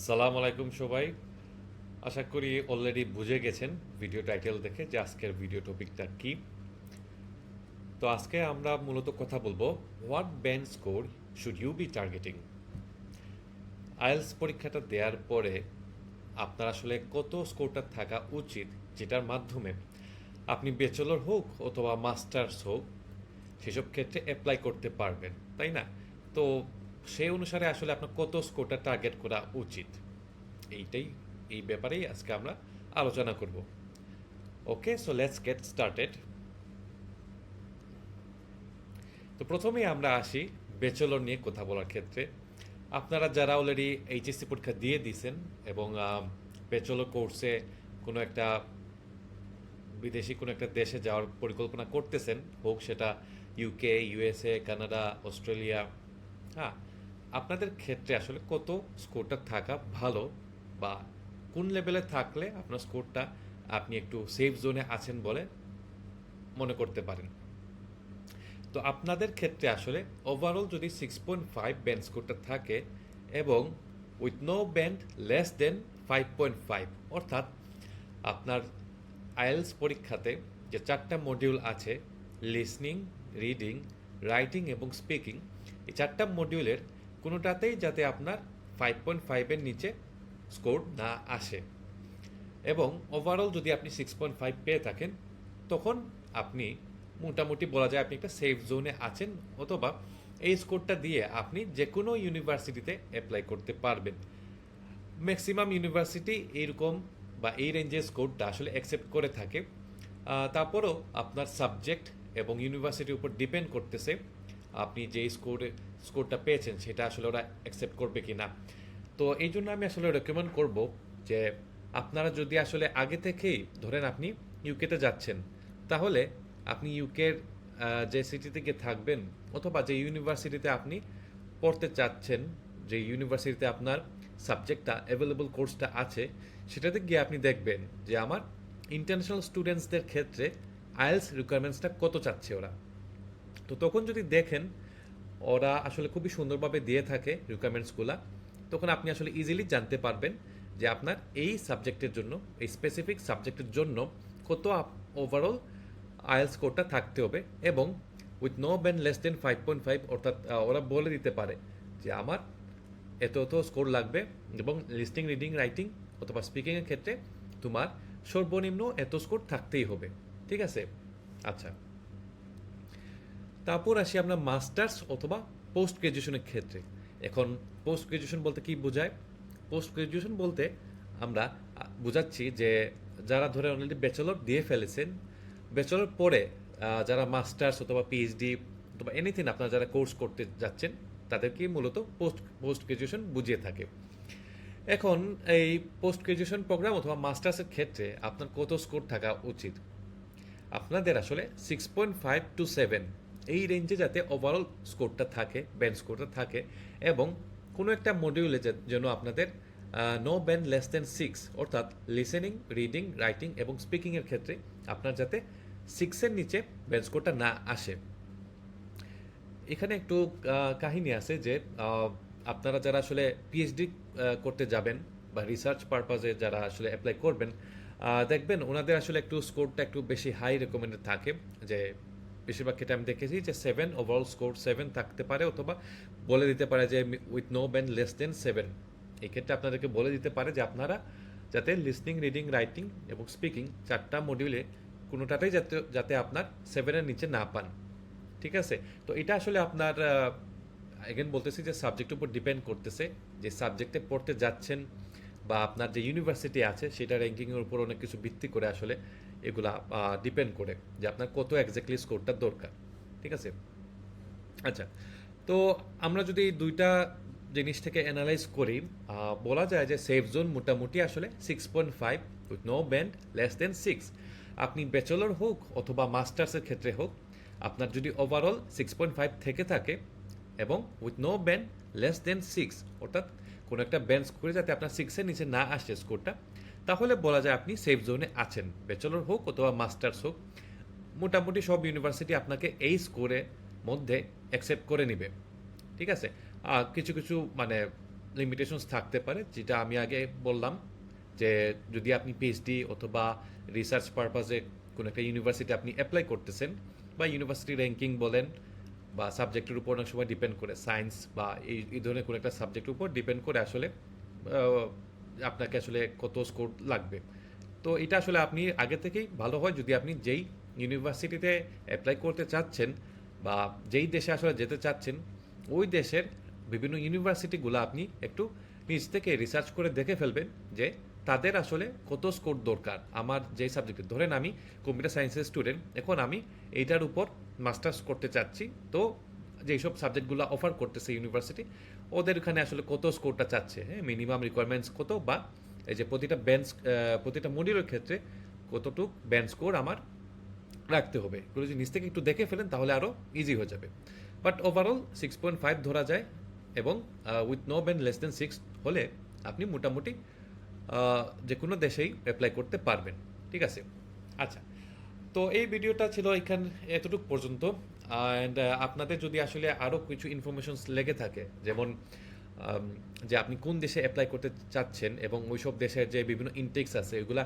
আসসালামু আলাইকুম সবাই। আশা করি অলরেডি বুঝে গেছেন ভিডিও টাইটেল দেখে যে আজকের ভিডিও টপিকটা কি। তো আজকে আমরা মূলত কথা বলব what band score should you be targeting IELTS পরীক্ষাটা দেওয়ার পরে আপনার আসলে কত স্কোরটা থাকা উচিত যেটার মাধ্যমে আপনি ব্যাচেলর হোক অথবা মাস্টার্স হোক, সেসব ক্ষেত্রে অ্যাপ্লাই করতে পারবেন, তাই না? তো সেই অনুসারে আসলে আপনার কত স্কোরটা টার্গেট করা উচিত? এইটাই, এই ব্যাপারেই আজকে আমরা আলোচনা করব। Okay so let's get started তো প্রথমেই আমরা আসি ব্যাচেলর নিয়ে কথা বলার ক্ষেত্রে। আপনারা যারা অলরেডি এইচএসসি পরীক্ষা দিয়ে দিয়েছেন এবং ব্যাচেলর কোর্সে কোনো একটা বিদেশি কোনো একটা দেশে যাওয়ার পরিকল্পনা করতেছেন, হোক সেটা ইউকে ইউএসএ কানাডা অস্ট্রেলিয়া হ্যাঁ আপনাদের ক্ষেত্রে আসলে কত স্কোরটা থাকা ভালো বা কোন লেভেলে থাকলে আপনার স্কোরটা আপনি একটু সেফ জোনে আছেন বলে মনে করতে পারেন? তো আপনাদের ক্ষেত্রে আসলে ওভারঅল যদি সিক্স পয়েন্ট ফাইভ ব্যান্ড স্কোরটা থাকে এবং with no band less than five point five অর্থাৎ আপনার আইএলস পরীক্ষাতে যে চারটা মডিউল আছে লিসনিং রিডিং রাইটিং এবং স্পিকিং এই চারটা মডিউলের কোনোটাতেই যাতে আপনার ফাইভ পয়েন্ট ফাইভের নিচে স্কোর না আসে। এবং ওভারঅল যদি আপনি সিক্স পয়েন্ট ফাইভ পেয়ে থাকেন, তখন আপনি মোটামুটি বলা যায় আপনি একটা সেফ জোনে আছেন অথবা এই স্কোরটা দিয়ে আপনি যে কোনো ইউনিভার্সিটিতে অ্যাপ্লাই করতে পারবেন। ম্যাক্সিমাম ইউনিভার্সিটি এইরকম বা এই রেঞ্জের স্কোরটা আসলে অ্যাকসেপ্ট করে থাকে। তারপরও আপনার সাবজেক্ট এবং ইউনিভার্সিটির উপর ডিপেন্ড করতেছে আপনি যে স্কোরে স্কোরটা পেয়েছেন, সেটা আসলে ওরা অ্যাকসেপ্ট করবে কি না তো এই জন্য আমি আসলে রেকমেন্ড করব যে আপনারা যদি আসলে আগে থেকেই ধরেন আপনি ইউকেতে যাচ্ছেন, তাহলে আপনি ইউকের যে সিটিতে গিয়ে থাকবেন অথবা যে ইউনিভার্সিটিতে আপনি পড়তে চাচ্ছেন, যে ইউনিভার্সিটিতে আপনার সাবজেক্টটা অ্যাভেলেবল কোর্সটা আছে, সেটাতে গিয়ে আপনি দেখবেন যে আমার ইন্টারন্যাশনাল স্টুডেন্টসদের ক্ষেত্রে আইএলস রিকোয়ারমেন্টসটা কত চাচ্ছে ওরা। তো তখন যদি দেখেন, ওরা আসলে খুবই সুন্দরভাবে দিয়ে থাকে রিকোয়ারমেন্টসগুলো তখন আপনি আসলে ইজিলি জানতে পারবেন যে আপনার এই সাবজেক্টের জন্য, এই স্পেসিফিক সাবজেক্টের জন্য কত ওভারঅল আইএলস স্কোরটা থাকতে হবে এবং with no band less than five point five অর্থাৎ ওরা বলে দিতে পারে যে আমার এত এত স্কোর লাগবে এবং লিস্টিং রিডিং রাইটিং অথবা স্পিকিংয়ের ক্ষেত্রে তোমার সর্বনিম্ন এত স্কোর থাকতেই হবে। ঠিক আছে? আচ্ছা। তারপর আসি আমরা মাস্টার্স অথবা পোস্ট গ্রাজুয়েশনের ক্ষেত্রে। এখন পোস্ট গ্রাজুয়েশন বলতে কি বোঝায়? পোস্ট গ্রাজুয়েশন বলতে আমরা বোঝাচ্ছি যে যারা ধরে অলরেডি ব্যাচেলর দিয়ে ফেলেছেন ব্যাচেলর পরে যারা মাস্টার্স অথবা পিএইচডি অথবা এনিথিং আপনারা যারা কোর্স করতে যাচ্ছেন তাদেরকে মূলত পোস্ট পোস্ট গ্রাজুয়েশন বুঝিয়ে থাকে। এখন এই পোস্ট গ্রাজুয়েশন প্রোগ্রাম অথবা মাস্টার্সের ক্ষেত্রে আপনার কত স্কোর থাকা উচিত? আপনাদের আসলে six point five to seven এই রেঞ্জে যাতে ওভারঅল স্কোরটা থাকে ব্যান্ড স্কোরটা থাকে এবং কোনো একটা মডিউলে যেন আপনাদের no band less than six অর্থাৎ লিসেনিং রিডিং রাইটিং এবং স্পিকিংয়ের ক্ষেত্রে আপনার যাতে সিক্সের নিচে ব্যান্ড স্কোরটা না আসে। এখানে একটু কাহিনী আছে যে আপনারা যারা আসলে পিএইচডি করতে যাবেন বা রিসার্চ পারপাজে যারা আসলে অ্যাপ্লাই করবেন দেখবেন ওনাদের আসলে একটু স্কোরটা একটু বেশি হাই রেকমেন্ডেড থাকে যে বেশিরভাগ ক্ষেত্রে আমি দেখেছি যে সেভেন ওভারঅল স্কোর সেভেন থাকতে পারে অথবা বলে দিতে পারে যে with no band less than seven এই ক্ষেত্রে আপনাদেরকে বলে দিতে পারে যে আপনারা যাতে লিসনিং রিডিং রাইটিং এবং স্পিকিং চারটা মডিউলে কোনোটাতেই যাতে যাতে আপনার সেভেনের নিচে না পান। ঠিক আছে? তো এটা আসলে আপনার এগেন বলতেছি যে সাবজেক্টের উপর ডিপেন্ড করতেছে, যে সাবজেক্টে পড়তে যাচ্ছেন বা আপনার যে ইউনিভার্সিটি আছে সেটা র্যাঙ্কিংয়ের উপর অনেক কিছু ভিত্তি করে আসলে এগুলা ডিপেন্ড করে যে আপনার কত এক্স্যাক্টলি স্কোরটা দরকার। ঠিক আছে? আচ্ছা তো আমরা যদি দুইটা জিনিস থেকে অ্যানালাইজ করি বলা যায় যে সেফ জোন মোটামুটি আসলে six point five with no band less than six আপনি ব্যাচেলর হোক অথবা মাস্টার্সের ক্ষেত্রে হোক, আপনার যদি ওভারঅল সিক্স পয়েন্ট ফাইভ থেকে থাকে এবং with no band less than six অর্থাৎ কোনো একটা ব্যান্ড স্কোরে যাতে আপনার সিক্সের নিচে না আসে স্কোরটা তাহলে বলা যায় আপনি সেফ জোনে আছেন। ব্যাচেলর হোক অথবা মাস্টার্স হোক, মোটামুটি সব ইউনিভার্সিটি আপনাকে এই স্কোরের মধ্যে অ্যাকসেপ্ট করে নেবে। ঠিক আছে? কিছু কিছু মানে লিমিটেশনস থাকতে পারে, যেটা আমি আগে বললাম যে যদি আপনি পিএইচডি অথবা রিসার্চ পারপাজে কোনো একটা ইউনিভার্সিটি আপনি অ্যাপ্লাই করতেছেন বা ইউনিভার্সিটি র্যাঙ্কিং বলেন বা সাবজেক্টের উপর অনেক সময় ডিপেন্ড করে সায়েন্স বা এই ধরনের কোনো একটা সাবজেক্টের উপর ডিপেন্ড করে আসলে আপনাকে আসলে কত স্কোর লাগবে। তো এটা আসলে আপনি আগে থেকেই ভালো হয় যদি আপনি যেই ইউনিভার্সিটিতে অ্যাপ্লাই করতে চাচ্ছেন বা যেই দেশে আসলে যেতে চাচ্ছেন, ওই দেশের বিভিন্ন ইউনিভার্সিটিগুলো আপনি একটু নিজ থেকে রিসার্চ করে দেখে ফেলবেন যে তাদের আসলে কত স্কোর দরকার। আমার যেই সাবজেক্টে ধরেন আমি কম্পিউটার সায়েন্সের স্টুডেন্ট এখন আমি এইটার উপর মাস্টার্স করতে চাচ্ছি, তো যেসব সাবজেক্টগুলো অফার করতেছে ইউনিভার্সিটি ওদের এখানে আসলে কত স্কোরটা চাচ্ছে? হ্যাঁ মিনিমাম রিকোয়ারমেন্টস কত বা এই যে প্রতিটা ব্যান্ড প্রতিটা মডিউলের ক্ষেত্রে কতটুক ব্যান্ড স্কোর আমার রাখতে হবে? এগুলো যদি নিচ থেকে একটু দেখে ফেলেন তাহলে আরও ইজি হয়ে যাবে। But overall six point five ধরা যায় এবং with no band less than six হলে আপনি মোটামুটি যে কোনো দেশেই অ্যাপ্লাই করতে পারবেন। ঠিক আছে? আচ্ছা তো এই ভিডিওটা ছিল এখান, এতটুকু পর্যন্ত। অ্যান্ড আপনাদের যদি আসলে আরও কিছু ইনফরমেশনস লেগে থাকে, যেমন যে আপনি কোন দেশে অ্যাপ্লাই করতে চাচ্ছেন এবং ওইসব দেশের যে বিভিন্ন ইনটেক্স আছে, এগুলা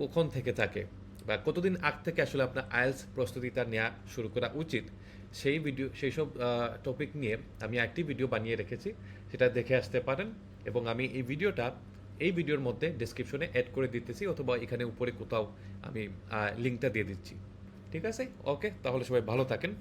কখন থেকে থাকে বা কতদিন আগ থেকে আসলে আপনার আইএলস প্রস্তুতিটা নেওয়া শুরু করা উচিত, সেই ভিডিও সেই সব টপিক নিয়ে আমি একটি ভিডিও বানিয়ে রেখেছি, সেটা দেখে আসতে পারেন এবং আমি এই ভিডিওটা এই ভিডিওর মধ্যে ডেসক্রিপশনে অ্যাড করে দিতেছি অথবা এখানে উপরে কোথাও আমি লিঙ্কটা দিয়ে দিচ্ছি। ঠিক আছে? ওকে তাহলে সবাই ভালো থাকেন।